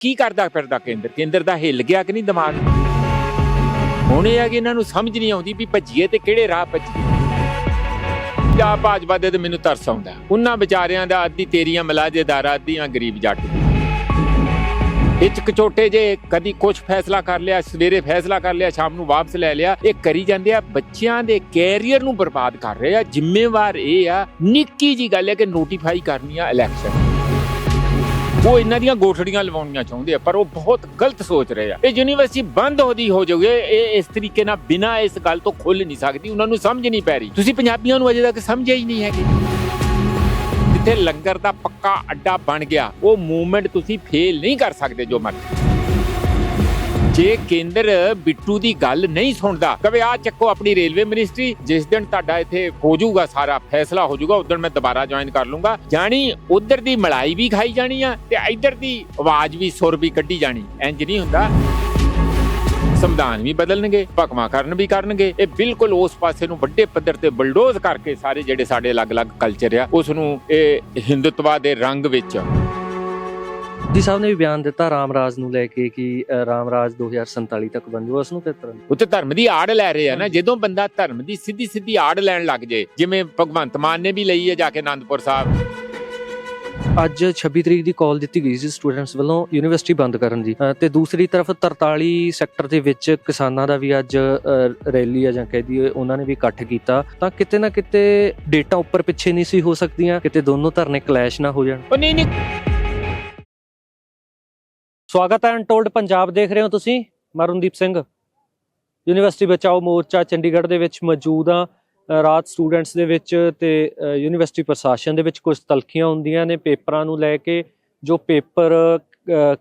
ਕੀ ਕਰਦਾ ਫਿਰਦਾ ਕੇਂਦਰ? ਕੇਂਦਰ ਦਾ ਹਿੱਲ ਗਿਆ ਕਿ ਨਹੀਂ ਦਿਮਾਗ? ਹੁਣ ਇਹ ਆ ਕਿ ਇਹਨਾਂ ਨੂੰ ਸਮਝ ਨਹੀਂ ਆਉਂਦੀ ਵੀ ਭੱਜੀਏ ਤੇ ਕਿਹੜੇ ਰਾਹ ਭੱਜੀਏ। ਜਾਂ ਭਾਜਪਾ ਦੇ ਤੇ ਮੈਨੂੰ ਤਰਸ ਆਉਂਦਾ। ਉਹਨਾਂ ਵਿਚਾਰਿਆਂ ਦਾ ਅੱਧੀ ਤੇਰੀਆਂ ਮਲਾਜੇਦਾਰਾ ਅੱਧੀਆਂ ਗਰੀਬ ਜੱਟ ਇੱਕ ਛੋਟੇ ਜੇ ਕਦੀ ਕੁਝ ਫੈਸਲਾ ਕਰ ਲਿਆ, ਸਵੇਰੇ ਫੈਸਲਾ ਕਰ ਲਿਆ, ਸ਼ਾਮ ਨੂੰ ਵਾਪਸ ਲੈ ਲਿਆ, ਇਹ ਕਰੀ ਜਾਂਦੇ ਆ, ਬੱਚਿਆਂ ਦੇ ਕੈਰੀਅਰ ਨੂੰ ਬਰਬਾਦ ਕਰ ਰਹੇ ਆ। ਜ਼ਿੰਮੇਵਾਰ ਇਹ ਆ, ਨਿੱਕੀ ਜੀ ਗੱਲ ਹੈ ਕਿ ਨੋਟੀਫਾਈ ਕਰਨੀ ਆ ਇਲੈਕਸ਼ਨ ਉਹ ਇਹਨਾਂ ਦੀਆਂ ਗੋਠੜੀਆਂ ਲਵਾਉਣੀਆਂ ਚਾਹੁੰਦੇ ਆ, ਪਰ ਉਹ ਬਹੁਤ ਗਲਤ ਸੋਚ ਰਹੇ ਆ। ਇਹ ਯੂਨੀਵਰਸਿਟੀ ਬੰਦ ਹੋਦੀ ਹੋ ਜਾਊਗੀ, ਇਹ ਇਸ ਤਰੀਕੇ ਨਾਲ ਬਿਨਾਂ ਇਸ ਗੱਲ ਤੋਂ ਖੁੱਲ ਨਹੀਂ ਸਕਦੀ, ਉਹਨਾਂ ਨੂੰ ਸਮਝ ਨਹੀਂ ਪੈ ਰਹੀ। ਤੁਸੀਂ ਪੰਜਾਬੀਆਂ ਨੂੰ ਅਜੇ ਤੱਕ ਸਮਝਿਆ ਹੀ ਨਹੀਂ ਹੈਗੇ। ਜਿੱਥੇ ਲੰਗਰ ਦਾ ਪੱਕਾ ਅੱਡਾ ਬਣ ਗਿਆ, ਉਹ ਮੂਵਮੈਂਟ ਤੁਸੀਂ ਫੇਲ ਨਹੀਂ ਕਰ ਸਕਦੇ ਜੋ ਮਰਜ਼ੀ। ਜੇ ਕੇਂਦਰ ਬਿੱਟੂ ਦੀ ਗੱਲ ਨਹੀਂ ਸੁਣਦਾ, ਕਵੇ ਆ ਚੱਕੋ ਆਪਣੀ ਰੇਲਵੇ ਮਿਨਿਸਟਰੀ, ਜਿਸ ਦਿਨ ਤੁਹਾਡਾ ਇੱਥੇ ਹੋ ਜਾਊਗਾ, ਸਾਰਾ ਫੈਸਲਾ ਹੋ ਜਾਊਗਾ ਉਦੋਂ ਮੈਂ ਦੁਬਾਰਾ ਜੁਆਇਨ ਕਰ ਲੂੰਗਾ। ਜਾਣੀ ਉਧਰ ਦੀ ਮਲਾਈ ਵੀ ਖਾਈ ਜਾਣੀ ਆ ਤੇ ਇੱਧਰ ਦੀ ਆਵਾਜ਼ ਵੀ, ਸੁਰ ਵੀ ਕੱਢੀ ਜਾਣੀ। ਇੰਜ ਨਹੀਂ ਹੁੰਦਾ। ਸੰਵਿਧਾਨ ਵੀ ਬਦਲਣਗੇ ਭਕਮਾ ਕਰਨ ਵੀ ਕਰਨਗੇ। ਇਹ ਬਿਲਕੁਲ ਉਸ ਪਾਸੇ ਨੂੰ ਵੱਡੇ ਪੱਧਰ ਤੇ ਬਲਡੋਜ਼ ਕਰਕੇ ਸਾਰੇ ਜਿਹੜੇ ਸਾਡੇ ਅਲੱਗ-ਅਲੱਗ ਕਲਚਰ ਆ ਉਸ ਨੂੰ ਇਹ ਹਿੰਦੁਤਵਾ ਦੇ ਰੰਗ ਵਿੱਚ ਜੀ ਸਾਹਿਬ ਨੇ ਵੀ ਬਿਆਨ ਦਿੱਤਾ ਰਾਮ ਰਾਜ ਨੂੰ ਲੈ ਕੇ ਕਿ ਅ, ਰਾਮ ਰਾਜ 2047 ਤੱਕ ਬਣ ਜਾਊ ਉਸ ਨੂੰ ਕਿਸ ਤਰ੍ਹਾਂ ਉੱਤੇ ਧਰਮ ਦੀ ਆੜ ਲੈ ਰਹੇ ਆ ਨਾ ਜਦੋਂ ਬੰਦਾ ਧਰਮ ਦੀ ਸਿੱਧੀ ਸਿੱਧੀ ਆੜ ਲੈਣ ਲੱਗ ਜੇ ਜਿਵੇਂ ਭਗਵੰਤ ਮਾਨ ਨੇ ਵੀ ਲਈ ਹੈ ਜਾ ਕੇ ਆਨੰਦਪੁਰ ਸਾਹਿਬ। ਅੱਜ 26 ਤਰੀਕ ਦੀ ਕਾਲ ਦਿੱਤੀ ਗਈ ਸੀ ਸਟੂਡੈਂਟਸ ਵੱਲੋਂ ਯੂਨੀਵਰਸਿਟੀ ਬੰਦ ਕਰਨ ਦੀ। ਤੇ ਦੂਸਰੀ ਤਰਫ 43 ਸੈਕਟਰ ਦੇ ਵਿੱਚ ਕਿਸਾਨਾਂ ਦਾ ਵੀ ਅੱਜ ਰੈਲੀ ਆ ਜਾਂ ਕਹਿ ਦਈਏ ਉਹਨਾਂ ਨੇ ਵੀ ਇਕੱਠ ਕੀਤਾ। ਤਾਂ ਕਿਤੇ ਨਾ ਕਿਤੇ ਡੇਟਾ ਉੱਪਰ ਪਿੱਛੇ ਨਹੀਂ ਸੀ ਹੋ ਸਕਦੀਆਂ ਕਿਤੇ ਦੋਨੋਂ ਧਰਨੇ ਕਲੈਸ਼ ਨਾ ਹੋ ਜਾਣ। ਉਹ ਨਹੀਂ ਨਹੀਂ। ਸਵਾਗਤ ਹੈ ਅਨਟੋਲਡ ਪੰਜਾਬ ਦੇਖ ਰਹੇ ਹੋ ਤੁਸੀਂ। ਮੈਂ ਰਣਦੀਪ ਸਿੰਘ। ਯੂਨੀਵਰਸਿਟੀ ਬਚਾਓ ਮੋਰਚਾ ਚੰਡੀਗੜ੍ਹ ਦੇ ਵਿੱਚ ਮੌਜੂਦ ਆ ਰਾਤ ਸਟੂਡੈਂਟਸ ਦੇ ਵਿੱਚ ਤੇ ਯੂਨੀਵਰਸਿਟੀ ਪ੍ਰਸ਼ਾਸਨ ਦੇ ਵਿੱਚ ਕੁਝ ਤਲਖੀਆਂ ਹੁੰਦੀਆਂ ਨੇ ਪੇਪਰਾਂ ਨੂੰ ਲੈ ਕੇ, ਜੋ ਪੇਪਰ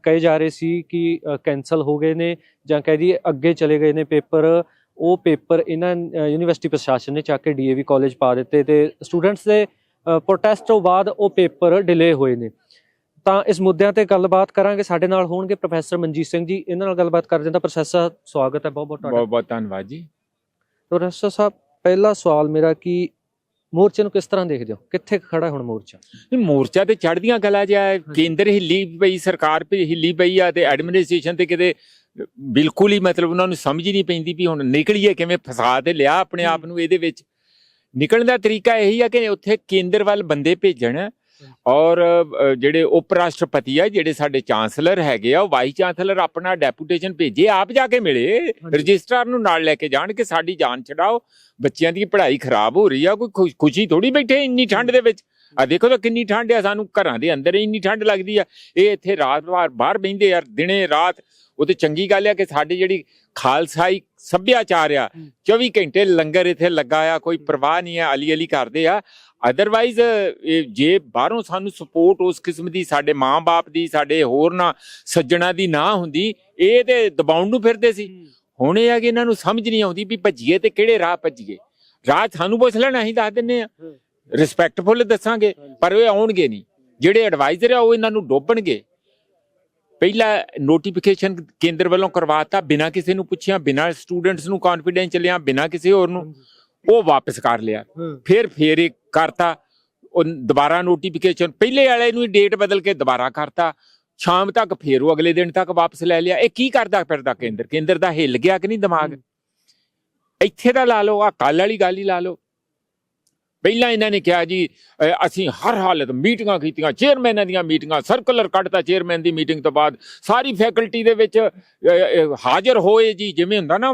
ਕਹੇ ਜਾ ਰਹੇ ਸੀ ਕਿ ਕੈਨਸਲ ਹੋ ਗਏ ਨੇ ਜਾਂ ਕਹਿ ਦਈਏ ਅੱਗੇ ਚਲੇ ਗਏ ਨੇ ਪੇਪਰ। ਉਹ ਪੇਪਰ ਇਹਨਾਂ ਯੂਨੀਵਰਸਿਟੀ ਪ੍ਰਸ਼ਾਸਨ ਨੇ ਚੱਕ ਕੇ ਡੀਏਵੀ ਕਾਲਜ ਪਾ ਦਿੱਤੇ ਤੇ ਸਟੂਡੈਂਟਸ ਦੇ ਪ੍ਰੋਟੈਸਟ ਤੋਂ ਬਾਅਦ ਉਹ ਪੇਪਰ ਡਿਲੇ ਹੋਏ ਨੇ। ਤਾਂ ਇਸ ਮੁੱਦਿਆਂ ਤੇ ਗੱਲਬਾਤ ਕਰਾਂਗੇ। ਸਾਡੇ ਨਾਲ ਹੋਣਗੇ ਪ੍ਰੋਫੈਸਰ ਮਨਜੀਤ ਸਿੰਘ ਜੀ। ਇਹਨਾਂ ਨਾਲ ਗੱਲਬਾਤ ਕਰਦੇ ਹਾਂ ਪ੍ਰੋਫੈਸਰ ਸਵਾਗਤ ਹੈ। ਬਹੁਤ ਬਹੁਤ ਤੁਹਾਡਾ। ਬਹੁਤ ਬਹੁਤ ਧੰਨਵਾਦ ਜੀ। ਪ੍ਰੋਫੈਸਰ ਸਾਹਿਬ ਪਹਿਲਾ ਸਵਾਲ ਮੇਰਾ ਕਿ ਮੋਰਚੇ ਨੂੰ ਕਿਸ ਤਰ੍ਹਾਂ ਦੇਖਦੇ ਹੋ? ਕਿੱਥੇ ਖੜਾ ਹੁਣ ਮੋਰਚਾ? ਇਹ ਮੋਰਚਾ ਤੇ ਚੜ੍ਹਦੀਆਂ ਜਿਹਾ ਹੈ। ਕੇਂਦਰ ਹਿੱਲੀ ਪਈ ਸਰਕਾਰ ਵੀ ਹਿੱਲੀ ਪਈ ਆ ਤੇ ਐਡਮਿਨਿਸਟ੍ਰੇਸ਼ਨ ਤੇ ਕਿਤੇ ਬਿਲਕੁਲ ਹੀ ਮਤਲਬ ਉਹਨਾਂ ਨੂੰ ਸਮਝ ਹੀ ਨਹੀਂ ਪੈਂਦੀ ਵੀ ਹੁਣ ਨਿਕਲੀਏ ਕਿਵੇਂ ਫਸਾ ਤੇ ਲਿਆ ਆਪਣੇ ਆਪ ਨੂੰ ਇਹਦੇ ਵਿੱਚ। ਨਿਕਲਣ ਦਾ ਤਰੀਕਾ ਇਹੀ ਆ ਕਿ ਉੱਥੇ ਕੇਂਦਰ ਵੱਲ ਬੰਦੇ ਭੇਜਣ। ਔਰ ਜਿਹੜੇ ਉਪ ਰਾਸ਼ਟਰਪਤੀ ਆ ਜਿਹੜੇ ਸਾਡੇ ਚਾਂਸਲਰ ਹੈਗੇ ਆ ਵਾਈਸ ਚਾਂਸਲਰ ਆਪਣਾ ਡੈਪੂਟੇਸ਼ਨ ਭੇਜੇ ਆਪ ਜਾ ਕੇ ਮਿਲੇ ਰਜਿਸਟਰਾਰ ਨੂੰ ਨਾਲ ਲੈ ਕੇ ਜਾਣ ਕਿ ਸਾਡੀ ਜਾਨ ਛਡਾਓ ਬੱਚਿਆਂ ਦੀ ਪੜ੍ਹਾਈ ਖਰਾਬ ਹੋ ਰਹੀ ਆ ਕੋਈ ਖੁਸ਼- ਥੋੜੀ ਬੈਠੇ ਇੰਨੀ ਠੰਡ ਦੇ ਵਿੱਚ। ਆ ਦੇਖੋ ਤਾਂ ਕਿੰਨੀ ਠੰਡ ਆ ਸਾਨੂੰ ਘਰਾਂ ਦੇ ਅੰਦਰ ਇੰਨੀ ਠੰਡ ਲੱਗਦੀ ਆ। ਇਹ ਇੱਥੇ ਰਾਤ ਵਾਰ ਬਾਹਰ ਬੈਂਦੇ ਯਾਰ ਦਿਨੇ ਰਾਤ। ਉਹ ਤੇ ਚੰਗੀ ਗੱਲ ਆ ਕਿ ਸਾਡੀ ਜਿਹੜੀ ਖਾਲਸਾਈ ਸੱਭਿਆਚਾਰ ਆ 24 ਘੰਟੇ ਲੰਗਰ ਇੱਥੇ ਲੱਗਾ ਆ ਕੋਈ ਪਰਵਾਹ ਨਹੀਂ ਆ ਅਲੀ ਅਲੀ ਕਰਦੇ ਆ। ਅਦਰਵਾਈਜ਼ ਜੇ ਬਾਹਰੋਂ ਸਾਨੂੰ ਸਪੋਰਟ ਉਸ ਕਿਸਮ ਦੀ ਸਾਡੇ ਮਾਂ-ਬਾਪ ਦੀ ਸਾਡੇ ਹੋਰ ਨਾ ਸੱਜਣਾ ਦੀ ਨਾ ਹੁੰਦੀ ਇਹ ਤੇ ਦਬਾਉਣ ਨੂੰ ਫਿਰਦੇ ਸੀ। ਹੁਣ ਇਹ ਆ ਕਿ ਇਹਨਾਂ ਨੂੰ ਸਮਝ ਨਹੀਂ ਆਉਂਦੀ ਵੀ ਭੱਜੀਏ ਤੇ ਕਿਹੜੇ ਰਾਹ ਭੱਜੀਏ। ਰਾਹ ਸਾਨੂੰ ਪੁੱਛ ਲੈਣਾ ਅਸੀਂ ਦੱਸ ਦਿੰਨੇ ਆ। ਰਿਸਪੈਕਟਫੁਲ ਦੱਸਾਂਗੇ ਪਰ ਇਹ ਆਉਣਗੇ ਨਹੀਂ। ਜਿਹੜੇ ਐਡਵਾਈਜ਼ਰ ਆ ਉਹ ਇਹਨਾਂ ਨੂੰ ਡੋਬਣਗੇ। ਪਹਿਲਾ ਨੋਟੀਫਿਕੇਸ਼ਨ ਕੇਂਦਰ ਵੱਲੋਂ ਕਰਵਾਤਾ ਬਿਨਾਂ ਕਿਸੇ ਨੂੰ ਪੁੱਛਿਆ ਬਿਨਾਂ ਸਟੂਡੈਂਟਸ ਨੂੰ ਕੌਨਫੀਡੈਂਸ ਲਿਆ ਬਿਨਾਂ ਕਿਸੇ ਹੋਰ ਨੂੰ। ਉਹ ਵਾਪਸ ਕਰ ਲਿਆ। ਫਿਰ ਫੇਰ ਇਹ ਕਰਤਾ। ਉਹ ਦੁਬਾਰਾ ਨੋਟੀਫਿਕੇਸ਼ਨ ਪਹਿਲੇ ਵਾਲੇ ਨੂੰ ਹੀ ਡੇਟ ਬਦਲ ਕੇ ਦੁਬਾਰਾ ਕਰਤਾ। ਸ਼ਾਮ ਤੱਕ ਫੇਰ ਉਹ ਅਗਲੇ ਦਿਨ ਤੱਕ ਵਾਪਸ ਲੈ ਲਿਆ। ਇਹ ਕੀ ਕਰਦਾ ਫਿਰਦਾ ਕੇਂਦਰ? ਕੇਂਦਰ ਦਾ ਹਿੱਲ ਗਿਆ ਕਿ ਨਹੀਂ ਦਿਮਾਗ? ਇੱਥੇ ਦਾ ਲਾ ਲਓ ਆ ਕੱਲ ਵਾਲੀ ਗੱਲ ਹੀ ਲਾ ਲਓ। ਪਹਿਲਾਂ ਇਹਨਾਂ ਨੇ ਕਿਹਾ ਜੀ ਅਸੀਂ ਹਰ ਹਾਲਤ ਮੀਟਿੰਗਾਂ ਕੀਤੀਆਂ ਚੇਅਰਮੈਨਾਂ ਦੀਆਂ ਮੀਟਿੰਗਾਂ ਸਰਕੂਲਰ ਕੱਢਤਾ ਚੇਅਰਮੈਨ ਦੀ ਮੀਟਿੰਗ ਤੋਂ ਬਾਅਦ। ਸਾਰੀ ਫੈਕਲਟੀ ਦੇ ਵਿੱਚ ਹਾਜ਼ਰ ਹੋਏ ਜੀ। ਜਿਵੇਂ ਹੁੰਦਾ ਨਾ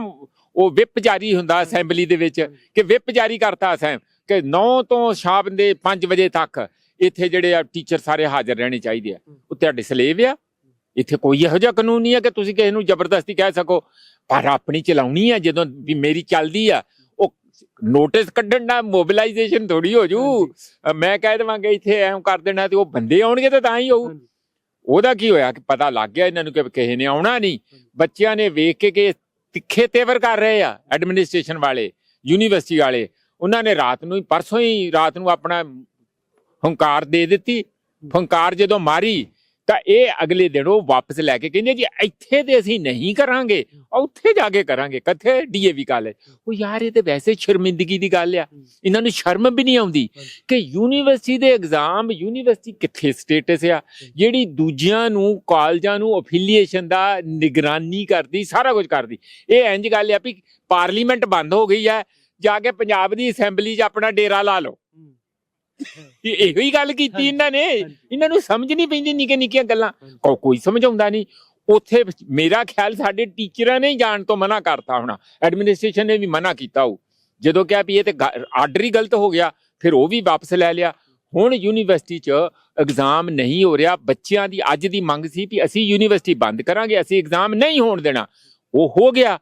ਉਹ ਵਿਪ ਜਾਰੀ ਹੁੰਦਾ ਅਸੈਂਬਲੀ ਦੇ ਵਿੱਚ ਕਿ ਵਿਪ ਜਾਰੀ ਕਰਤਾ ਅਸੈਂ ਕਿ 9 ਤੋਂ ਸ਼ਾਮ ਦੇ 5 ਵਜੇ ਤੱਕ ਇੱਥੇ ਜਿਹੜੇ ਆ ਟੀਚਰ ਸਾਰੇ ਹਾਜ਼ਰ ਰਹਿਣੇ ਚਾਹੀਦੇ ਆ। ਉਹ ਤੁਹਾਡੇ ਸਲੇਵ ਆ। ਇੱਥੇ ਕੋਈ ਇਹੋ ਜਿਹਾ ਕਾਨੂੰਨ ਨਹੀਂ ਹੈ ਕਿ ਤੁਸੀਂ ਕਿਸੇ ਨੂੰ ਜ਼ਬਰਦਸਤੀ ਕਹਿ ਸਕੋ। ਪਰ ਆਪਣੀ ਚਲਾਉਣੀ ਆ ਜਦੋਂ ਵੀ ਮੇਰੀ ਚੱਲਦੀ ਆ ਉਹ ਨੋਟਿਸ ਕੱਢਣ ਨਾਲ ਮੋਬਿਲਾਈਜੇਸ਼ਨ ਥੋੜੀ ਹੋ ਜੂ। ਮੈਂ ਕਹਿ ਦੇਵਾਂਗਾ ਇੱਥੇ ਐਂ ਕਰ ਦੇਣਾ ਤੇ ਉਹ ਬੰਦੇ ਆਉਣਗੇ ਤਾਂ ਤਾਂ ਹੀ ਹੋਊ। ਉਹਦਾ ਕੀ ਹੋਇਆ ਕਿ ਪਤਾ ਲੱਗ ਗਿਆ ਇਹਨਾਂ ਨੂੰ ਕਿ ਕਿਸੇ ਨੇ ਆਉਣਾ ਨਹੀਂ। ਬੱਚਿਆਂ ਨੇ ਵੇਖ ਕੇ ਕਿ ਤਿੱਖੇ ਤੇਵਰ ਕਰ ਰਹੇ ਆ ਐਡਮਿਨਿਸਟ੍ਰੇਸ਼ਨ ਵਾਲੇ ਯੂਨੀਵਰਸਿਟੀ ਵਾਲੇ। ਉਹਨਾਂ ਨੇ ਰਾਤ ਨੂੰ ਹੀ, ਪਰਸੋਂ ਹੀ ਰਾਤ ਨੂੰ ਆਪਣਾ ਹੰਕਾਰ ਦੇ ਦਿੱਤੀ। ਹੰਕਾਰ ਜਦੋਂ ਮਾਰੀ ਤਾਂ ਇਹ ਅਗਲੇ ਦਿਨ ਉਹ ਵਾਪਸ ਲੈ ਕੇ ਕਹਿੰਦੇ ਜੀ ਇੱਥੇ ਤੇ ਅਸੀਂ ਨਹੀਂ ਕਰਾਂਗੇ ਉੱਥੇ ਜਾ ਕੇ ਕਰਾਂਗੇ ਕਿੱਥੇ? DAV college. ਉਹ ਯਾਰ ਇਹ ਤੇ ਵੈਸੇ ਸ਼ਰਮਿੰਦਗੀ ਦੀ ਗੱਲ ਆ। ਇਹਨਾਂ ਨੂੰ ਸ਼ਰਮ ਵੀ ਨਹੀਂ ਆਉਂਦੀ ਕਿ ਯੂਨੀਵਰਸਿਟੀ ਦੇ ਐਗਜ਼ਾਮ ਯੂਨੀਵਰਸਿਟੀ ਕਿੱਥੇ ਸਟੇਟਸ ਆ? ਜਿਹੜੀ ਦੂਜਿਆਂ ਨੂੰ ਕਾਲਜਾਂ ਨੂੰ ਅਫੀਲੀਏਸ਼ਨ ਦਾ ਨਿਗਰਾਨੀ ਕਰਦੀ ਸਾਰਾ ਕੁਝ ਕਰਦੀ। ਇਹ ਇੰਜ ਗੱਲ ਆ ਵੀ ਪਾਰਲੀਮੈਂਟ ਬੰਦ ਹੋ ਗਈ ਹੈ ਜਾ ਕੇ ਪੰਜਾਬ ਦੀ ਅਸੈਂਬਲੀ 'ਚ ਆਪਣਾ ਡੇਰਾ ਲਾ ਲਓ। ਇਹ ਇਹੋ ਹੀ ਗੱਲ ਕੀਤੀ ਇਹਨਾਂ ਨੇ। ਇਹਨਾਂ ਨੂੰ ਸਮਝ ਨਹੀਂ ਪੈਂਦੀ ਨਿੱਕੇ ਨਿੱਕੀਆਂ ਗੱਲਾਂ। ਕੋ- ਕੋਈ ਸਮਝਾਉਂਦਾ ਨਹੀਂ। ਉੱਥੇ ਮੇਰਾ ਖਿਆਲ ਸਾਡੇ ਟੀਚਰਾਂ ਨੇ ਹੀ ਜਾਣ ਤੋਂ ਮਨਾ ਕਰਤਾ ਹੋਣਾ। ਐਡਮਿਨਿਸਟ੍ਰੇਸ਼ਨ ਨੇ ਵੀ ਮਨਾ ਕੀਤਾ ਹੋ ਜਦੋਂ ਕਿਹਾ ਵੀ ਇਹ ਤੇ ਆਰਡਰ ਹੀ ਗਲਤ ਹੋ ਗਿਆ ਫਿਰ ਉਹ ਵੀ ਵਾਪਸ ਲੈ ਲਿਆ। ਹੁਣ ਯੂਨੀਵਰਸਿਟੀ 'ਚ ਐਗਜ਼ਾਮ ਨਹੀਂ ਹੋ ਰਿਹਾ। ਬੱਚਿਆਂ ਦੀ ਅੱਜ ਦੀ ਮੰਗ ਸੀ ਵੀ ਅਸੀਂ ਯੂਨੀਵਰਸਿਟੀ ਬੰਦ ਕਰਾਂਗੇ ਅਸੀਂ ਐਗਜ਼ਾਮ ਨਹੀਂ ਹੋਣ ਦੇਣਾ। ਉਹ ਹੋ ਗਿਆ।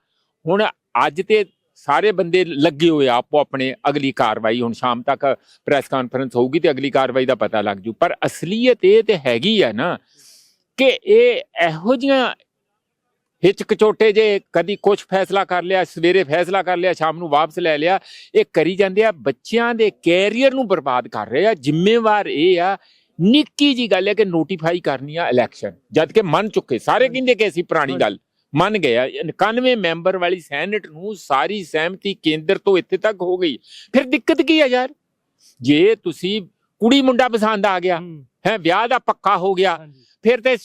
ਹੁਣ ਅੱਜ ਤੇ ਸਾਰੇ ਬੰਦੇ ਲੱਗੇ ਹੋਏ ਆਪੋ ਆਪਣੇ ਅਗਲੀ ਕਾਰਵਾਈ ਹੁਣ ਸ਼ਾਮ ਤੱਕ ਪ੍ਰੈਸ ਕਾਨਫਰੰਸ ਹੋਊਗੀ ਤੇ ਅਗਲੀ ਕਾਰਵਾਈ ਦਾ ਪਤਾ ਲੱਗ ਜੂ। ਪਰ ਅਸਲੀਅਤ ਇਹ ਤੇ ਹੈਗੀ ਆ ਨਾ ਕਿ ਇਹ ਇਹੋ ਜੀਆਂ ਹਿਚਕਚੋਟੇ ਜੇ ਕਦੀ ਕੁਝ ਫੈਸਲਾ ਕਰ ਲਿਆ ਸਵੇਰੇ ਫੈਸਲਾ ਕਰ ਲਿਆ ਸ਼ਾਮ ਨੂੰ ਵਾਪਸ ਲੈ ਲਿਆ ਇਹ ਕਰੀ ਜਾਂਦੇ ਆ ਬੱਚਿਆਂ ਦੇ ਕੈਰੀਅਰ ਨੂੰ ਬਰਬਾਦ ਕਰ ਰਹੇ ਆ। ਜ਼ਿੰਮੇਵਾਰ ਇਹ ਆ ਨਿੱਕੀ ਜੀ ਗੱਲ ਹੈ ਕਿ ਨੋਟੀਫਾਈ ਕਰਨੀ ਆ ਇਲੈਕਸ਼ਨ ਜਦ ਕਿ ਮੰਨ ਚੁੱਕੇ ਸਾਰੇ ਕਹਿੰਦੇ ਕਿ ਅਸੀਂ ਪੁਰਾਣੀ ਗੱਲ ਮੰਨ ਗਏ ਆ 91 ਮੈਂਬਰ ਵਾਲੀ ਸੈਨੇਟ ਨੂੰ ਸਾਰੀ ਸਹਿਮਤੀ ਕੇਂਦਰ ਤੋਂ ਇੱਥੇ ਤੱਕ ਹੋ ਗਈ। ਫਿਰ ਦਿੱਕਤ ਕੀ ਆ ਯਾਰ? ਜੇ ਤੁਸੀਂ ਕੁੜੀ ਮੁੰਡਾ ਪਸੰਦ ਆ ਗਿਆ ਹੈ। ਵਿਆਹ ਦਾ ਪੱਕਾ ਹੋ ਗਿਆ ਫਿਰ ਤੇ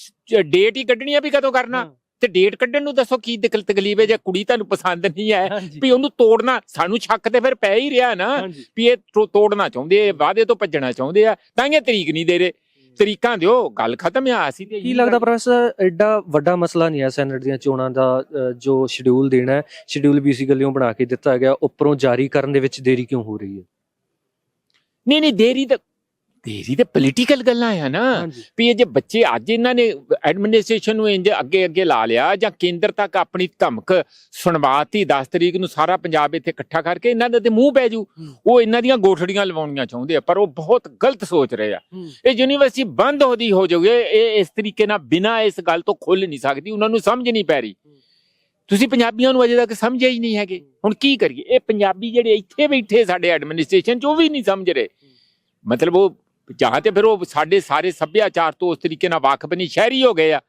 ਡੇਟ ਹੀ ਕੱਢਣੀ ਆ ਵੀ ਕਦੋਂ ਕਰਨਾ? ਤੇ ਡੇਟ ਕੱਢਣ ਨੂੰ ਦੱਸੋ ਕੀ ਦਿੱਕਤ ਤਕਲੀਫ ਹੈ? ਜੇ ਕੁੜੀ ਤੁਹਾਨੂੰ ਪਸੰਦ ਨਹੀਂ ਹੈ ਵੀ ਉਹਨੂੰ ਤੋੜਨਾ ਸਾਨੂੰ ਸ਼ੱਕ ਤੇ ਫਿਰ ਪੈ ਹੀ ਰਿਹਾ ਨਾ ਵੀ ਇਹ ਤੋੜਨਾ ਚਾਹੁੰਦੇ ਆ ਵਾਅਦੇ ਤੋਂ ਭੱਜਣਾ ਚਾਹੁੰਦੇ ਆ ਤਾਂ ਇਹ ਤਰੀਕ ਨਹੀਂ ਦੇ ਰਹੇ। ਤਰੀਕਾਂ ਦਿਓ ਗੱਲ ਖਤਮ ਆ ਅਸੀਂ ਤੇ ਕੀ ਲੱਗਦਾ ਪ੍ਰੋਫੈਸਰ ਐਡਾ ਵੱਡਾ ਮਸਲਾ ਨਹੀਂ ਹੈ ਸੈਨੇਟ ਦੀਆਂ ਚੋਣਾਂ ਦਾ ਜੋ ਸ਼ਡਿਊਲ ਦੇਣਾ ਹੈ। ਸ਼ਡਿਊਲ ਬੀਸੀ ਗੱਲਿਓਂ ਬਣਾ ਕੇ ਦਿੱਤਾ ਗਿਆ ਉੱਪਰੋਂ ਜਾਰੀ ਕਰਨ ਦੇ ਵਿੱਚ ਦੇਰੀ ਕਿਉਂ ਹੋ ਰਹੀ ਹੈ? ਨਹੀਂ ਨਹੀਂ ਦੇਰੀ ਤਾਂ ਦੇਰੀ ਤੇ ਪੋਲੀਟੀਕਲ ਗੱਲਾਂ ਆ ਨਾ। ਵੀ ਇਹ ਜੇ ਬੱਚੇ ਅੱਜ ਇਹਨਾਂ ਨੇ ਐਡਮਿਨਿਸਟ੍ਰੇਸ਼ਨ ਨੂੰ ਇੰਜ ਅੱਗੇ ਅੱਗੇ ਲਾ ਲਿਆ ਜਾਂ ਕੇਂਦਰ ਤੱਕ ਆਪਣੀ ਧਮਕ ਸੁਣਵਾਤੀ 10 ਤਰੀਕ ਨੂੰ ਸਾਰਾ ਪੰਜਾਬ ਇੱਥੇ ਇਕੱਠਾ ਕਰਕੇ ਇਹਨਾਂ ਦੇ ਤੇ ਮੂੰਹ ਪੈ ਜੂ। ਉਹ ਇਹਨਾਂ ਦੀਆਂ ਗੋਠੜੀਆਂ ਲਵਾਉਣੀਆਂ ਚਾਹੁੰਦੇ ਆ ਪਰ ਉਹ ਬਹੁਤ ਗਲਤ ਸੋਚ ਰਹੇ ਆ। ਇਹ ਯੂਨੀਵਰਸਿਟੀ ਬੰਦ ਹੋਦੀ ਹੋ ਜਾਊਗੀ ਇਹ ਇਸ ਤਰੀਕੇ ਨਾਲ ਬਿਨਾਂ ਇਸ ਗੱਲ ਤੋਂ ਖੁੱਲ ਨਹੀਂ ਸਕਦੀ ਉਹਨਾਂ ਨੂੰ ਸਮਝ ਨਹੀਂ ਪੈ ਰਹੀ। ਤੁਸੀਂ ਪੰਜਾਬੀਆਂ ਨੂੰ ਅਜੇ ਤੱਕ ਸਮਝਿਆ ਹੀ ਨਹੀਂ ਹੈਗੇ। ਹੁਣ ਕੀ ਕਰੀਏ? ਇਹ ਪੰਜਾਬੀ ਜਿਹੜੇ ਇੱਥੇ ਬੈਠੇ ਸਾਡੇ ਐਡਮਿਨਿਸਟ੍ਰੇਸ਼ਨ ਚ ਉਹ ਵੀ ਨਹੀਂ ਸਮਝ ਰਹੇ। ਮਤਲਬ ਉਹ ਜਾਂ ਤੇ ਫਿਰ ਉਹ ਸਾਡੇ ਸਾਰੇ ਸੱਭਿਆਚਾਰ ਤੋਂ ਉਸ ਤਰੀਕੇ ਨਾਲ ਵਾਕਫ ਨਹੀਂ ਸ਼ਹਿਰੀ ਹੋ ਗਏ ਆ।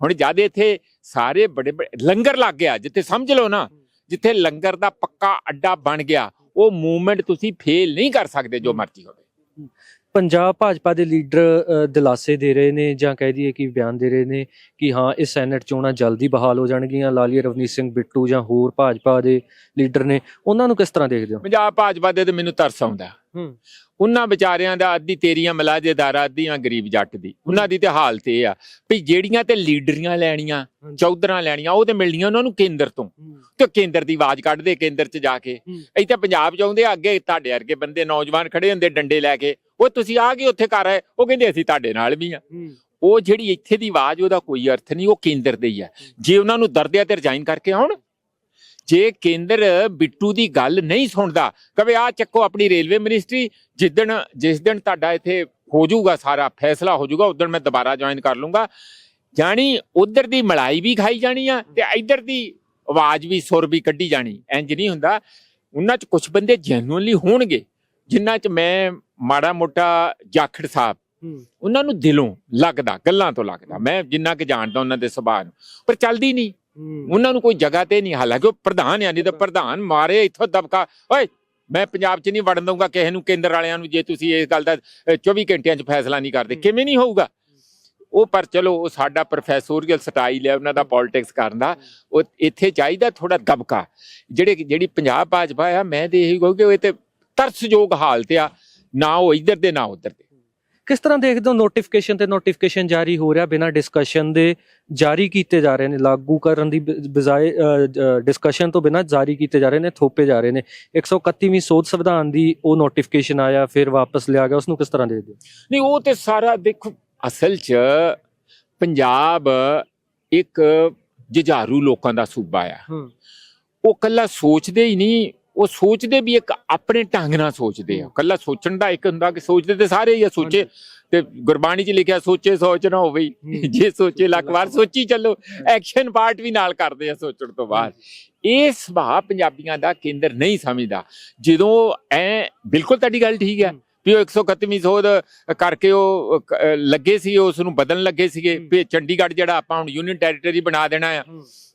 ਹੁਣ ਜਦ ਇੱਥੇ ਸਾਰੇ ਬੜੇ ਲੰਗਰ ਲੱਗ ਗਿਆ ਜਿੱਥੇ ਸਮਝ ਲਓ ਨਾ ਜਿੱਥੇ ਲੰਗਰ ਦਾ ਪੱਕਾ ਅੱਡਾ ਬਣ ਗਿਆ ਉਹ ਮੂਵਮੈਂਟ ਤੁਸੀਂ ਫੇਲ ਨਹੀਂ ਕਰ ਸਕਦੇ ਜੋ ਮਰਜ਼ੀ ਹੋਵੇ। ਪੰਜਾਬ ਭਾਜਪਾ ਦੇ ਲੀਡਰ ਦਿਲਾਸੇ ਦੇ ਰਹੇ ਨੇ ਜਾਂ ਕਹਿ ਦਈਏ ਕਿ ਬਿਆਨ ਦੇ ਰਹੇ ਨੇ ਕਿ ਹਾਂ ਇਹ ਸੈਨੇਟ ਚੋਣਾਂ ਜਲਦੀ ਬਹਾਲ ਹੋ ਜਾਣਗੀਆਂ। ਲਾਲੀਆ ਰਵਨੀਤ ਸਿੰਘ ਬਿੱਟੂ ਜਾਂ ਹੋਰ ਭਾਜਪਾ ਦੇ ਲੀਡਰ ਨੇ ਉਹਨਾਂ ਨੂੰ ਕਿਸ ਤਰ੍ਹਾਂ ਦੇਖਦੇ ਹੋ? ਪੰਜਾਬ ਭਾਜਪਾ ਦੇ ਤੇ ਮੈਨੂੰ ਤਰਸ ਆਉਂਦਾ। ਹੂੰ। ਉਹਨਾਂ ਵਿਚਾਰਿਆਂ ਦਾ ਅੱਧੀ ਤੇਰੀਆਂ ਮਲਾਜੇਦਾਰ ਅੱਧੀਆਂ ਗਰੀਬ ਜੱਟ ਦੀ। ਉਹਨਾਂ ਦੀ ਤੇ ਹਾਲਤ ਇਹ ਆ ਵੀ ਜਿਹੜੀਆਂ ਤੇ ਲੀਡਰੀਆਂ ਲੈਣੀਆਂ ਚੌਧਰਾਂ ਲੈਣੀਆਂ ਉਹ ਤੇ ਮਿਲਣੀਆਂ ਉਹਨਾਂ ਨੂੰ ਕੇਂਦਰ ਤੋਂ। ਤੇ ਕੇਂਦਰ ਦੀ ਆਵਾਜ਼ ਕੱਢਦੇ ਕੇਂਦਰ 'ਚ ਜਾ ਕੇ। ਇੱਥੇ ਪੰਜਾਬ 'ਚ ਆਉਂਦੇ ਅੱਗੇ ਤੁਹਾਡੇ ਵਰਗੇ ਬੰਦੇ ਨੌਜਵਾਨ ਖੜੇ ਹੁੰਦੇ ਡੰਡੇ ਲੈ ਕੇ ਉਹ ਤੁਸੀਂ ਆ ਗਏ ਉੱਥੇ ਕਰ ਆਏ ਉਹ ਕਹਿੰਦੇ ਅਸੀਂ ਤੁਹਾਡੇ ਨਾਲ ਵੀ ਆ। ਉਹ ਜਿਹੜੀ ਇੱਥੇ ਦੀ ਆਵਾਜ਼ ਉਹਦਾ ਕੋਈ ਅਰਥ ਨਹੀਂ ਉਹ ਕੇਂਦਰ ਦੇ ਹੀ ਆ। ਜੇ ਉਹਨਾਂ ਨੂੰ ਦਰਦ ਤੇ ਰਿਜ਼ਾਈਨ ਕਰਕੇ ਆਉਣ। ਜੇ ਕੇਂਦਰ ਬਿੱਟੂ ਦੀ ਗੱਲ ਨਹੀਂ ਸੁਣਦਾ ਕਵੇ ਆ ਚੱਕੋ ਆਪਣੀ ਰੇਲਵੇ ਮਿਨਿਸਟਰੀ ਜਿੱਦਣ ਜਿਸ ਦਿਨ ਤੁਹਾਡਾ ਇੱਥੇ ਹੋ ਜਾਊਗਾ ਸਾਰਾ ਫੈਸਲਾ ਹੋ ਜਾਊਗਾ ਉਦੋਂ ਮੈਂ ਦੁਬਾਰਾ ਜੁਆਇਨ ਕਰ ਲੂੰਗਾ ਜਾਣੀ ਉਧਰ ਦੀ ਮਲਾਈ ਵੀ ਖਾਈ ਜਾਣੀ ਆ ਤੇ ਇੱਧਰ ਦੀ ਆਵਾਜ਼ ਵੀ ਸੁਰ ਵੀ ਕੱਢੀ ਜਾਣੀ। ਇੰਜ ਨਹੀਂ ਹੁੰਦਾ। ਉਹਨਾਂ 'ਚ ਕੁਝ ਬੰਦੇ ਜੈਨੂਅਨਲੀ ਹੋਣਗੇ। ਜਿਨ੍ਹਾਂ 'ਚ ਮੈਂ ਮਾੜਾ ਮੋਟਾ ਜਾਖੜ ਸਾਹਿਬ ਉਹਨਾਂ ਨੂੰ ਦਿਲੋਂ ਲੱਗਦਾ ਗੱਲਾਂ ਤੋਂ ਲੱਗਦਾ। ਮੈਂ ਜਿੰਨਾ ਕਿ ਜਾਣਦਾ ਉਹਨਾਂ ਦੇ ਸੁਭਾਅ ਨੂੰ ਪਰ ਚੱਲਦੀ ਨਹੀਂ। ਉਹਨਾਂ ਨੂੰ ਕੋਈ ਜਗ੍ਹਾ ਤੇ ਨਹੀਂ ਹਾਲਾਂਕਿ ਉਹ ਪ੍ਰਧਾਨ ਆ ਨਹੀਂ ਤਾਂ ਪ੍ਰਧਾਨ ਮਾਰੇ ਇੱਥੋਂ ਦਬਕਾ। ਓਏ ਮੈਂ ਪੰਜਾਬ 'ਚ ਨਹੀਂ ਵੜਨ ਦਊਂਗਾ ਕਿਸੇ ਨੂੰ ਕੇਂਦਰ ਵਾਲਿਆਂ ਨੂੰ ਜੇ ਤੁਸੀਂ ਇਸ ਗੱਲ ਦਾ ਅ, 24 ਘੰਟਿਆਂ 'ਚ ਫੈਸਲਾ ਨਹੀਂ ਕਰਦੇ ਕਿਵੇਂ ਨਹੀਂ ਹੋਊਗਾ? ਉਹ ਪਰ ਚਲੋ ਉਹ ਸਾਡਾ ਪ੍ਰੋਫੈਸੋਰੀਅਲ ਸਟਾਈਲ ਹੈ ਉਹਨਾਂ ਦਾ ਪੋਲਿਟਿਕਸ ਕਰਨ ਦਾ। ਉਹ ਇੱਥੇ ਚਾਹੀਦਾ ਥੋੜਾ ਦਬਕਾ। ਜਿਹੜੇ ਜਿਹੜੀ ਪੰਜਾਬ ਭਾਜਪਾ ਆ ਮੈਂ ਤੇ ਇਹੀ ਕਹੂੰ ਕਿ ਉਹ ਤੇ ਤਰਸਯੋਗ ਹਾਲਤ ਆ ਨਾ ਉਹ ਇੱਧਰ ਦੇ ਨਾ ਉੱਧਰ ਦੇ। ਕਿਸ ਤਰ੍ਹਾਂ ਦੇਖਦੇ ਹੋ ਨੋਟੀਫਿਕੇਸ਼ਨ ਤੇ ਨੋਟੀਫਿਕੇਸ਼ਨ ਜਾਰੀ ਹੋ ਰਿਹਾ ਬਿਨਾਂ ਡਿਸਕਸ਼ਨ ਦੇ ਜਾਰੀ ਕੀਤੇ ਜਾ ਰਹੇ ਨੇ ਲਾਗੂ ਕਰਨ ਦੀ ਬਜਾਏ ਡਿਸਕਸ਼ਨ ਤੋਂ ਬਿਨਾਂ ਜਾਰੀ ਕੀਤੇ ਜਾ ਰਹੇ ਨੇ ਥੋਪੇ ਜਾ ਰਹੇ ਨੇ। 131ਵੀਂ ਸੋਧ ਸੰਵਿਧਾਨ ਦੀ ਉਹ ਨੋਟੀਫਿਕੇਸ਼ਨ ਆਇਆ ਫਿਰ ਵਾਪਸ ਲਿਆ ਗਿਆ ਉਸ ਨੂੰ ਕਿਸ ਤਰ੍ਹਾਂ ਦੇਖਦੇ ਹੋ? ਨਹੀਂ ਉਹ ਤੇ ਸਾਰਾ ਦੇਖੋ ਅਸਲ 'ਚ ਪੰਜਾਬ ਇੱਕ ਜੁਝਾਰੂ ਲੋਕਾਂ ਦਾ ਸੂਬਾ ਆ। ਉਹ ਕੱਲਾ ਸੋਚਦੇ ਹੀ ਨਹੀਂ ਉਹ ਸੋਚਦੇ ਵੀ ਇੱਕ ਆਪਣੇ ਢੰਗ ਨਾਲ ਸੋਚਦੇ ਆ। ਕੱਲਾ ਸੋਚਣ ਦਾ ਇੱਕ ਹੁੰਦਾ ਕਿ ਸੋਚਦੇ ਤੇ ਸਾਰੇ ਹੀ ਆ ਸੋਚੇ ਤੇ ਗੁਰਬਾਣੀ 'ਚ ਲਿਖਿਆ ਸੋਚੇ ਸੋਚ ਨਾ ਹੋਵੇ। ਜੇ ਸੋਚੇ ਲੱਖ ਵਾਰ ਸੋਚੀ। ਚੱਲੋ ਐਕਸ਼ਨ ਪਾਰਟ ਵੀ ਨਾਲ ਕਰਦੇ ਆ ਸੋਚਣ ਤੋਂ ਬਾਅਦ। ਇਹ ਸੁਭਾਅ ਪੰਜਾਬੀਆਂ ਦਾ ਕੇਂਦਰ ਨਹੀਂ ਸਮਝਦਾ। ਜਦੋਂ ਐ ਬਿਲਕੁਲ ਤੁਹਾਡੀ ਗੱਲ ਠੀਕ ਹੈ। ਵੀ ਉਹ 131ਵੀਂ ਸੋਧ ਕਰਕੇ ਉਹ ਲੱਗੇ ਸੀ ਉਸ ਨੂੰ ਬਦਲਣ ਲੱਗੇ ਸੀਗੇ। ਵੀ ਚੰਡੀਗੜ੍ਹ ਜਿਹੜਾ ਆਪਾਂ ਹੁਣ ਯੂਨੀਅਨ ਟੈਰੀਟਰੀ ਬਣਾ ਦੇਣਾ ਆ।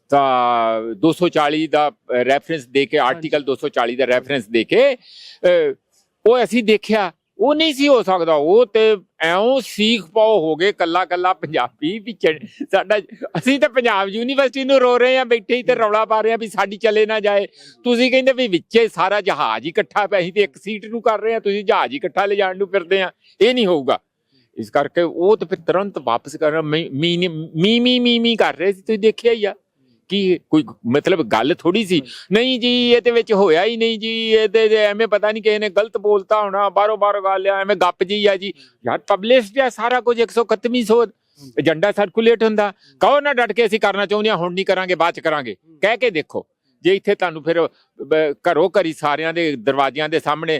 ਤਾਂ 240 ਦਾ ਰੈਫਰੈਂਸ ਦੇ ਕੇ ਆਰਟੀਕਲ 240 ਦਾ ਰੈਫਰੈਂਸ ਦੇ ਕੇ ਉਹ ਅਸੀਂ ਦੇਖਿਆ ਉਹ ਨਹੀਂ ਸੀ ਹੋ ਸਕਦਾ। ਉਹ ਤੇ ਐਉਂ ਸੀਖ ਪਾਓ ਹੋ ਗਏ ਕੱਲਾ ਕੱਲਾ ਪੰਜਾਬੀ ਵੀ ਸਾਡਾ ਅਸੀਂ ਤਾਂ ਪੰਜਾਬ ਯੂਨੀਵਰਸਿਟੀ ਨੂੰ ਰੋ ਰਹੇ ਆ ਬੈਠੇ ਹੀ ਤੇ ਰੌਲਾ ਪਾ ਰਹੇ ਆ ਵੀ ਸਾਡੀ ਚੱਲੇ ਨਾ ਜਾਏ। ਤੁਸੀਂ ਕਹਿੰਦੇ ਵੀ ਵਿੱਚੇ ਸਾਰਾ ਜਹਾਜ਼ ਹੀ ਇਕੱਠਾ ਪਿਆ ਅਸੀਂ ਤੇ ਇੱਕ ਸੀਟ ਨੂੰ ਕਰ ਰਹੇ ਆ ਤੁਸੀਂ ਜਹਾਜ਼ ਹੀ ਇਕੱਠਾ ਲੈ ਜਾਣ ਨੂੰ ਫਿਰਦੇ ਆ ਇਹ ਨਹੀਂ ਹੋਊਗਾ। ਇਸ ਕਰਕੇ ਉਹ ਤੇ ਫਿਰ ਤੁਰੰਤ ਵਾਪਸ ਕਰਨ ਮੀ ਮੀ ਮੀ ਮੀ ਕਰ ਰਹੇ ਸੀ ਤੁਸੀਂ ਦੇਖਿਆ ਹੀ ਆ। ਕੀ ਕੋਈ ਮਤਲਬ ਗੱਲ ਥੋੜੀ ਸੀ? ਨਹੀਂ ਜੀ ਇਹਦੇ ਵਿੱਚ ਹੋਇਆ ਹੀ ਨਹੀਂ ਜੀ ਇਹਦੇ ਤੇ ਐਵੇਂ ਪਤਾ ਨਹੀਂ ਕਿਸੇ ਨੇ ਗਲਤ ਬੋਲਤਾ ਹੋਣਾ ਬਾਰੋ ਬਾਰ ਗੱਲ ਆ ਐਵੇਂ ਗੱਪ ਜੀ ਆ ਜੀ। ਯਾਰ ਪਬਲਿਸ਼ਡ ਆ ਸਾਰਾ ਕੁਝ 131ਵੀਂ ਸੋਧ ਏਜੰਡਾ ਸਰਕੂਲੇਟ ਹੁੰਦਾ। ਕਹੋ ਨਾ ਡਟ ਕੇ ਅਸੀਂ ਕਰਨਾ ਚਾਹੁੰਦੇ ਹਾਂ ਹੁਣ ਨਹੀਂ ਕਰਾਂਗੇ ਬਾਅਦ ਚ ਕਰਾਂਗੇ। ਕਹਿ ਕੇ ਦੇਖੋ। ਜੇ ਇੱਥੇ ਤੁਹਾਨੂੰ ਫਿਰ ਘਰੋਂ ਘਰੀ ਸਾਰਿਆਂ ਦੇ ਦਰਵਾਜ਼ਿਆਂ ਦੇ ਸਾਹਮਣੇ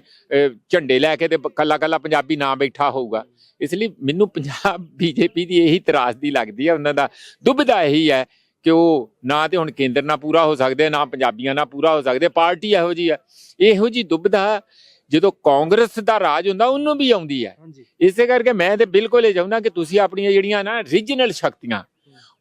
ਝੰਡੇ ਲੈ ਕੇ ਤੇ ਕੱਲਾ ਕੱਲਾ ਪੰਜਾਬੀ ਨਾ ਬੈਠਾ ਹੋਊਗਾ। ਇਸ ਲਈ ਮੈਨੂੰ ਪੰਜਾਬ ਬੀਜੇਪੀ ਦੀ ਇਹੀ ਤਰਾਸਦੀ ਲੱਗਦੀ ਹੈ ਉਹਨਾਂ ਦਾ ਦੁਬਿਧਾ ਇਹੀ ਹੈ ਕਿ ਉਹ ਨਾ ਤੇ ਹੁਣ ਕੇਂਦਰ ਨਾਲ ਪੂਰਾ ਹੋ ਸਕਦੇ ਨਾ ਪੰਜਾਬੀਆਂ ਨਾਲ ਪੂਰਾ ਹੋ ਸਕਦੇ ਪਾਰਟੀ ਇਹੋ ਜੀ ਆ। ਇਹੋ ਜੀ ਦੁਬਿਧਾ ਜਦੋਂ ਕਾਂਗਰਸ ਦਾ ਰਾਜ ਹੁੰਦਾ ਉਹਨੂੰ ਵੀ ਆਉਂਦੀ ਹੈ। ਇਸੇ ਕਰਕੇ ਮੈਂ ਤੇ ਬਿਲਕੁਲ ਇਹ ਚਾਹੁੰਦਾ ਕਿ ਤੁਸੀਂ ਆਪਣੀਆਂ ਜਿਹੜੀਆਂ ਨਾ ਰੀਜਨਲ ਸ਼ਕਤੀਆਂ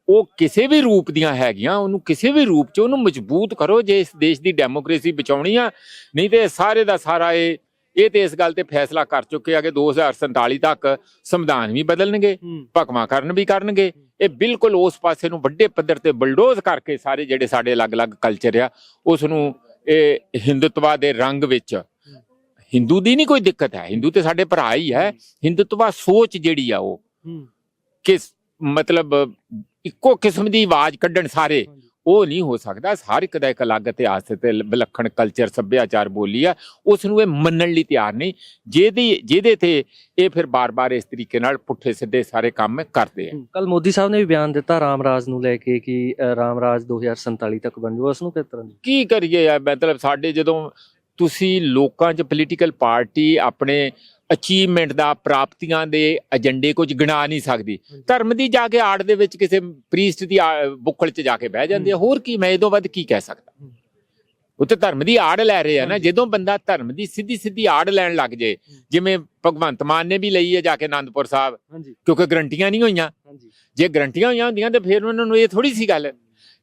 ਉਹ ਕਿਸੇ ਵੀ ਰੂਪ ਦੀਆਂ ਹੈਗੀਆਂ ਉਹਨੂੰ ਕਿਸੇ ਵੀ ਰੂਪ 'ਚ ਉਹਨੂੰ ਮਜ਼ਬੂਤ ਕਰੋ ਜੇ ਇਸ ਦੇਸ਼ ਦੀ ਡੈਮੋਕ੍ਰੇਸੀ ਬਚਾਉਣੀ ਆ ਨਹੀਂ ਤੇ ਸਾਰੇ ਦਾ ਸਾਰਾ ਇਹ ਇਹ ਤੇ ਇਸ ਗੱਲ ਤੇ ਫੈਸਲਾ ਕਰ ਚੁੱਕੇ ਆ ਕਿ 2047 ਤੱਕ ਸੰਵਿਧਾਨ ਵੀ ਬਦਲਣਗੇ ਹੂੰ। ਭਗਵਾਂ ਕਰਨ ਵੀ ਕਰਨਗੇ। ਇਹ ਬਿਲਕੁਲ ਉਸ ਪਾਸੇ ਨੂੰ ਵੱਡੇ ਪੱਧਰ ਤੇ ਬਲਡੋਜ਼ ਕਰਕੇ ਸਾਰੇ ਜਿਹੜੇ ਸਾਡੇ ਅਲੱਗ-ਅਲੱਗ ਕਲਚਰ ਆ ਉਸ ਨੂੰ ਇਹ ਹਿੰਦੂਤਵਾ ਦੇ ਰੰਗ ਵਿੱਚ। ਹਿੰਦੂ ਦੀ ਨਹੀਂ ਕੋਈ ਦਿੱਕਤ ਹੈ। ਹਿੰਦੂ ਤੇ ਸਾਡੇ ਭਰਾ ਹੀ ਹੈ। ਹਿੰਦੂਤਵਾ ਸੋਚ ਜਿਹੜੀ ਆ ਉਹ ਕਿਸ ਮਤਲਬ ਇੱਕੋ ਕਿਸਮ ਦੀ ਆਵਾਜ਼ ਕੱਢਣ ਸਾਰੇ। ਉਹ ਨਹੀਂ ਹੋ ਸਕਦਾ। ਹਰ ਇੱਕ ਦਾ ਇੱਕ ਅਲੱਗ ਇਤਿਹਾਸ ਤੇ ਵਿਲੱਖਣ ਕਲਚਰ ਸੱਭਿਆਚਾਰ ਬੋਲੀ ਆ ਉਸ ਨੂੰ ਇਹ ਮੰਨਣ ਲਈ ਤਿਆਰ ਨਹੀਂ। ਜਿਹਦੀ ਜਿਹਦੇ ਤੇ ਇਹ ਫਿਰ ਬਾਰ-ਬਾਰ ਇਸ ਤਰੀਕੇ ਨਾਲ ਪੁੱਠੇ ਸਿੱਧੇ ਸਾਰੇ ਕੰਮ ਕਰਦੇ ਆ। ਕੱਲ ਮੋਦੀ ਸਾਹਿਬ ਨੇ ਵੀ ਬਿਆਨ ਦਿੱਤਾ ਰਾਮ ਰਾਜ ਨੂੰ ਲੈ ਕੇ ਕਿ ਰਾਮ ਰਾਜ 2047 ਤੱਕ ਬਣ ਜਾਊਗਾ ਉਸ ਨੂੰ ਕਿਸ ਤਰ੍ਹਾਂ ਕੀ ਕਰੀਏ ਯਾਰ ਮਤਲਬ ਸਾਡੇ ਜਦੋਂ ਤੁਸੀਂ ਲੋਕਾਂ 'ਚ ਪੋਲੀਟੀਕਲ ਪਾਰਟੀ ਆਪਣੇ ਅਚੀਵਮੈਂਟ ਦਾ ਪ੍ਰਾਪਤੀਆਂ ਦੇ ਏਜੰਡੇ ਕੁਝ ਗਿਣਾ ਨਹੀਂ ਸਕਦੀ। ਧਰਮ ਦੀ ਜਾ ਕੇ ਆੜ ਦੇ ਵਿੱਚ ਕਿਸੇ ਪ੍ਰੀਸਟ ਦੀ ਬੁੱਕਲ 'ਚ ਜਾ ਕੇ ਬਹਿ ਜਾਂਦੇ ਆ ਹੋਰ ਕੀ ਮੈਂ ਇਹ ਤੋਂ ਵੱਧ ਕੀ ਕਹਿ ਸਕਦਾ? ਹੂੰ। ਉਹ ਤੇ ਧਰਮ ਦੀ ਆੜ ਲੈ ਰਹੇ ਆ ਨਾ। ਜਦੋਂ ਬੰਦਾ ਧਰਮ ਦੀ ਸਿੱਧੀ ਸਿੱਧੀ ਆੜ ਲੈਣ ਲੱਗ ਜੇ ਜਿਵੇਂ ਭਗਵੰਤ ਮਾਨ ਨੇ ਵੀ ਲਈ ਹੈ ਜਾ ਕੇ ਆਨੰਦਪੁਰ ਸਾਹਿਬ ਕਿਉਂਕਿ ਗਰੰਟੀਆਂ ਨਹੀਂ ਹੋਈਆਂ। ਜੇ ਗਰੰਟੀਆਂ ਹੋਈਆਂ ਹੁੰਦੀਆਂ ਤੇ ਫਿਰ ਉਹਨਾਂ ਨੂੰ ਇਹ ਥੋੜੀ ਸੀ ਗੱਲ।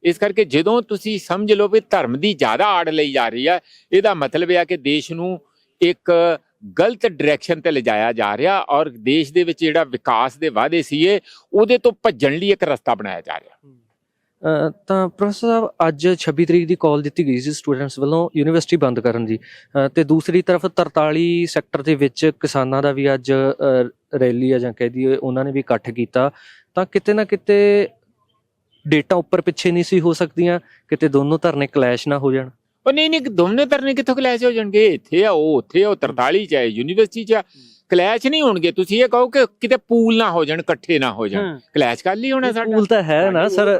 ਇਸ ਕਰਕੇ ਜਦੋਂ ਤੁਸੀਂ ਸਮਝ ਲਓ ਵੀ ਧਰਮ ਦੀ ਜ਼ਿਆਦਾ ਆੜ ਲਈ ਜਾ ਰਹੀ ਆ ਇਹਦਾ ਮਤਲਬ ਇਹ ਆ ਕਿ ਦੇਸ਼ ਨੂੰ ਇੱਕ ਗਲਤ ਡਾਇਰੈਕਸ਼ਨ ਤੇ ਲਿਜਾਇਆ ਜਾ ਰਿਹਾ ਔਰ ਦੇਸ਼ ਦੇ ਵਿੱਚ ਜਿਹੜਾ ਵਿਕਾਸ ਦੇ ਵਾਅਦੇ ਸੀਗੇ ਉਹਦੇ ਤੋਂ ਭੱਜਣ ਲਈ ਇੱਕ ਰਸਤਾ ਬਣਾਇਆ ਜਾ ਰਿਹਾ। ਤਾਂ ਪ੍ਰੋਫੈਸਰ ਸਾਹਿਬ ਅੱਜ 26 ਤਰੀਕ ਦੀ ਕਾਲ ਦਿੱਤੀ ਗਈ ਸੀ ਸਟੂਡੈਂਟਸ ਵੱਲੋਂ ਯੂਨੀਵਰਸਿਟੀ ਬੰਦ ਕਰਨ ਦੀ। ਅ, ਤੇ ਦੂਸਰੀ ਤਰਫ 43 ਸੈਕਟਰ ਦੇ ਵਿੱਚ ਕਿਸਾਨਾਂ ਦਾ ਵੀ ਅੱਜ ਰੈਲੀ ਆ ਜਾਂ ਕਹਿ ਦਈਏ ਉਹਨਾਂ ਨੇ ਵੀ ਇਕੱਠ ਕੀਤਾ। ਤਾਂ ਕਿਤੇ ਨਾ ਕਿਤੇ ਡੇਟਾ ਉੱਪਰ ਪਿੱਛੇ ਨਹੀਂ ਸੀ ਹੋ ਸਕਦੀਆਂ ਕਿਤੇ ਦੋਨੋਂ ਧਰਨੇ ਕਲੈਸ਼ ਨਾ ਹੋ ਜਾਣ। ਉਹ ਨਹੀਂ ਨਹੀਂ ਦੋਨੇ ਤਰਨੇ ਕਿੱਥੋਂ ਕਲੈਸ਼ ਹੋ ਜਾਣਗੇ? ਇੱਥੇ ਆ ਉਹ ਉੱਥੇ ਆ ਉਹ 43 ਚ ਹੈ ਯੂਨੀਵਰਸਿਟੀ ਚ ਆ। ਕਲੈਸ਼ ਨਹੀਂ ਹੋਣਗੇ? ਤੁਸੀਂ ਇਹ ਕਹੋ ਕਿ ਕਿਤੇ ਪੂਲ ਨਾ ਹੋ ਜਾਣ ਇਕੱਠੇ ਨਾ ਹੋ ਜਾਣ। ਕਲੈਸ਼ ਕਰ ਲਈ ਹੋਣਾ ਸਾਡਾ। ਪੂਲ ਤਾਂ ਹੈ ਨਾ ਸਰ।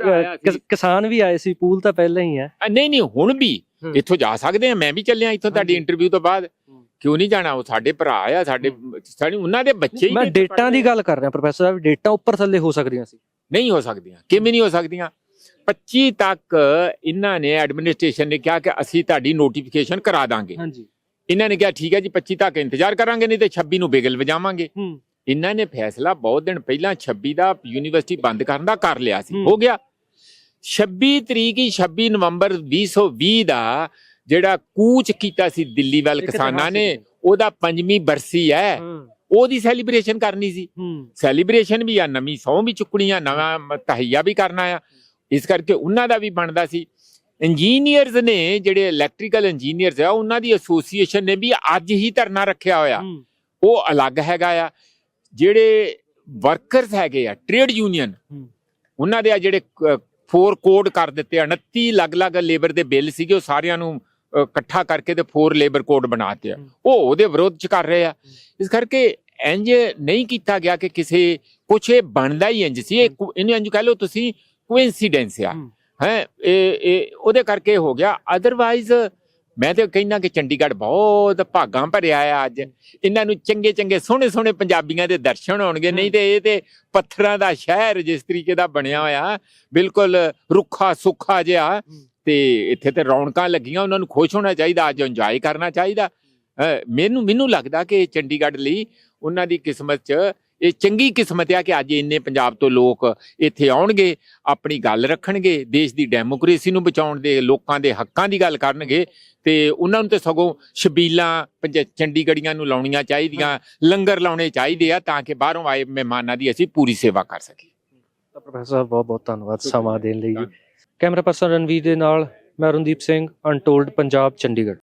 ਕਿਸਾਨ ਵੀ ਆਏ ਸੀ ਪੂਲ ਤਾਂ ਪਹਿਲਾਂ ਹੀ ਹੈ ਨਹੀਂ ਨਹੀਂ ਹੁਣ ਵੀ ਹੂੰ। ਇੱਥੋਂ ਜਾ ਸਕਦੇ ਆ। ਮੈਂ ਵੀ ਚੱਲਿਆ ਇੱਥੋਂ ਤੁਹਾਡੀ। ਇੰਟਰਵਿਊ ਤੋਂ ਬਾਅਦ। ਹੂੰ। ਕਿਉਂ ਨਹੀਂ ਜਾਣਾ? ਉਹ ਸਾਡੇ ਭਰਾ ਆ ਸਾਡੇ ਸਾਡੇ ਉਹਨਾਂ ਦੇ ਬੱਚੇ ਹੀ ਮੈਂ ਡੇਟਾ ਦੀ। ਗੱਲ ਕਰ ਰਿਹਾ ਪ੍ਰੋਫੈਸਰ ਸਾਹਿਬ ਡੇਟਾ ਉੱਪਰ ਥੱਲੇ ਹੋ ਸਕਦੀਆਂ ਸੀ। ਨਹੀਂ ਹੋ ਸਕਦੀਆਂ। ਕਿਵੇਂ ਨਹੀਂ ਹੋ ਸਕਦੀਆਂ? 25 ਤੱਕ ਇਹਨਾਂ ਨੇ ਐਡਮਿਨਿਸਟ੍ਰੇਸ਼ਨ ਨੇ ਕਿਹਾ ਕਿ ਅਸੀਂ ਤੁਹਾਡੀ ਨੋਟੀਫਿਕੇਸ਼ਨ ਕਰਾ ਦਾਂਗੇ। ਹਾਂਜੀ। ਇਹਨਾਂ ਨੇ ਕਿਹਾ ਠੀਕ ਹੈ ਜੀ 25 ਤੱਕ ਇੰਤਜ਼ਾਰ ਕਰਾਂਗੇ ਨਹੀਂ ਤੇ 26 ਨੂੰ ਬਿਗਲ ਵਜਾਵਾਂਗੇ। ਹੂੰ। ਇਹਨਾਂ ਨੇ ਫੈਸਲਾ ਬਹੁਤ ਦਿਨ ਪਹਿਲਾਂ 26 ਦਾ ਯੂਨੀਵਰਸਿਟੀ ਬੰਦ ਕਰਨ ਦਾ ਕਰ ਲਿਆ ਸੀ। ਹੂੰ। ਗਿਆ। 26 ਤਰੀਕ ਹੀ 26 ਨਵੰਬਰ 2020 ਦਾ ਜਿਹੜਾ ਕੂਚ ਕੀਤਾ ਸੀ ਦਿੱਲੀ ਵੱਲ ਕਿਸਾਨਾਂ ਨੇ ਸੀ। ਉਹਦਾ ਪੰਜਵੀਂ ਬਰਸੀ ਹੈ। ਉਹਦੀ ਸੈਲੀਬ੍ਰੇਸ਼ਨ ਕਰਨੀ ਸੀ। ਸੈਲੀਬ੍ਰੇਸ਼ਨ ਵੀ ਆ ਨਵੀਂ ਸਹੁੰ ਵੀ ਚੁੱਕਣੀ ਆ ਨਵਾਂ ਤਹਈਆ ਵੀ ਕਰਨਾ ਆ। ਇਸ ਕਰਕੇ ਉਹਨਾਂ ਦਾ ਵੀ ਬਣਦਾ ਸੀ। ਇੰਜੀਨੀਅਰਸ ਨੇ ਜਿਹੜੇ ਇਲੈਕਟ੍ਰੀਕਲ ਇੰਜੀਨੀਅਰਸ ਆ ਉਹਨਾਂ ਦੀ ਐਸੋਸੀਏਸ਼ਨ ਨੇ ਵੀ ਅੱਜ ਹੀ ਧਰਨਾ ਰੱਖਿਆ ਹੋਇਆ। ਉਹ ਅਲੱਗ ਹੈਗਾ ਆ। ਜਿਹੜੇ ਵਰਕਰਸ ਹੈਗੇ ਆ ਟ੍ਰੇਡ ਯੂਨੀਅਨ। ਉਹਨਾਂ ਦੇ ਆ ਜਿਹੜੇ ਫੋਰ ਕੋਡ ਕਰ ਦਿੱਤੇ ਆ, 29 ਅਲੱਗ-ਅਲੱਗ ਲੇਬਰ ਦੇ ਬਿੱਲ ਸੀਗੇ ਉਹ ਸਾਰਿਆਂ ਨੂੰ ਇਕੱਠਾ ਕਰਕੇ ਤੇ ਫੋਰ ਲੇਬਰ ਕੋਡ ਬਣਾਤੇ ਆ। ਉਹ ਉਹਦੇ ਵਿਰੋਧ ਚ ਕਰ ਰਹੇ ਆ। ਇਸ ਕਰਕੇ ਇੰਜ ਨਹੀਂ ਕੀਤਾ ਗਿਆ ਕਿ ਕਿਸੇ ਕੁਛ ਇਹ ਬਣਦਾ ਹੀ ਇੰਜ ਸੀ। ਇਹ ਇਹਨੂੰ ਇੰਜ ਕਹਿ ਲਓ ਤੁਸੀਂ ਕੋਇਨਸੀਡੈਂਸ ਆ। ਹੂੰ। ਇਹ ਇਹ ਉਹਦੇ ਕਰਕੇ ਹੋ ਗਿਆ। ਅਦਰਵਾਈਜ਼ ਮੈਂ ਤੇ ਕਹਿੰਦਾ ਕਿ ਚੰਡੀਗੜ੍ਹ ਬਹੁਤ ਭਾਗਾਂ ਭਰਿਆ ਆ ਅੱਜ। ਇਹਨਾਂ ਨੂੰ ਚੰਗੇ ਚੰਗੇ ਸੋਹਣੇ ਸੋਹਣੇ ਪੰਜਾਬੀਆਂ ਦੇ ਦਰਸ਼ਨ ਹੋਣਗੇ। ਨਹੀਂ ਤੇ ਇਹ ਤੇ ਪੱਥਰਾਂ ਦਾ ਸ਼ਹਿਰ ਜਿਸ ਤਰੀਕੇ ਦਾ ਬਣਿਆ ਹੋਇਆ ਬਿਲਕੁਲ ਰੁੱਖਾ ਸੁੱਖਾ ਜਿਹਾ। ਤੇ ਇੱਥੇ ਤੇ ਰੌਣਕਾਂ ਲੱਗੀਆਂ ਉਹਨਾਂ ਨੂੰ ਖੁਸ਼ ਹੋਣਾ ਚਾਹੀਦਾ ਅੱਜ ਇੰਜੋਏ ਕਰਨਾ ਚਾਹੀਦਾ। ਮੈਨੂੰ ਮੈਨੂੰ ਲੱਗਦਾ ਕਿ ਚੰਡੀਗੜ੍ਹ ਲਈ ਉਹਨਾਂ ਦੀ ਕਿਸਮਤ 'ਚ ਇਹ ਚੰਗੀ ਕਿਸਮਤ ਆ ਕਿ ਅੱਜ ਇੰਨੇ ਪੰਜਾਬ ਤੋਂ ਲੋਕ ਇੱਥੇ ਆਉਣਗੇ ਆਪਣੀ ਗੱਲ ਰੱਖਣਗੇ ਦੇਸ਼ ਦੀ ਡੈਮੋਕ੍ਰੇਸੀ ਨੂੰ ਬਚਾਉਣ ਦੇ ਲੋਕਾਂ ਦੇ ਹੱਕਾਂ ਦੀ ਗੱਲ ਕਰਨਗੇ ਤੇ ਉਹਨਾਂ ਨੂੰ ਤੇ ਸਗੋਂ ਛਬੀਲਾਂ ਪੰਜ- ਚੰਡੀਗੜ੍ਹੀਆਂ ਨੂੰ ਲਾਉਣੀਆਂ ਚਾਹੀਦੀਆਂ ਲੰਗਰ ਲਾਉਣੇ ਚਾਹੀਦੇ ਆ ਤਾਂ ਕਿ ਬਾਹਰੋਂ ਆਏ ਮਹਿਮਾਨਾਂ ਦੀ ਅਸੀਂ ਪੂਰੀ ਸੇਵਾ ਕਰ ਸਕੀਏ। ਤਾਂ ਪ੍ਰੋਫੈਸਰ ਸਾਹਿਬ ਬਹੁਤ ਬਹੁਤ ਧੰਨਵਾਦ ਸਮਾਂ ਦੇਣ ਲਈ। ਕੈਮਰਾ ਪਰਸਨ ਰਣਵੀਰ ਦੇ ਨਾਲ ਮੈਂ ਰਣਦੀਪ ਸਿੰਘ ਅਨਟੋਲਡ ਪੰਜਾਬ ਚੰਡੀਗੜ੍ਹ।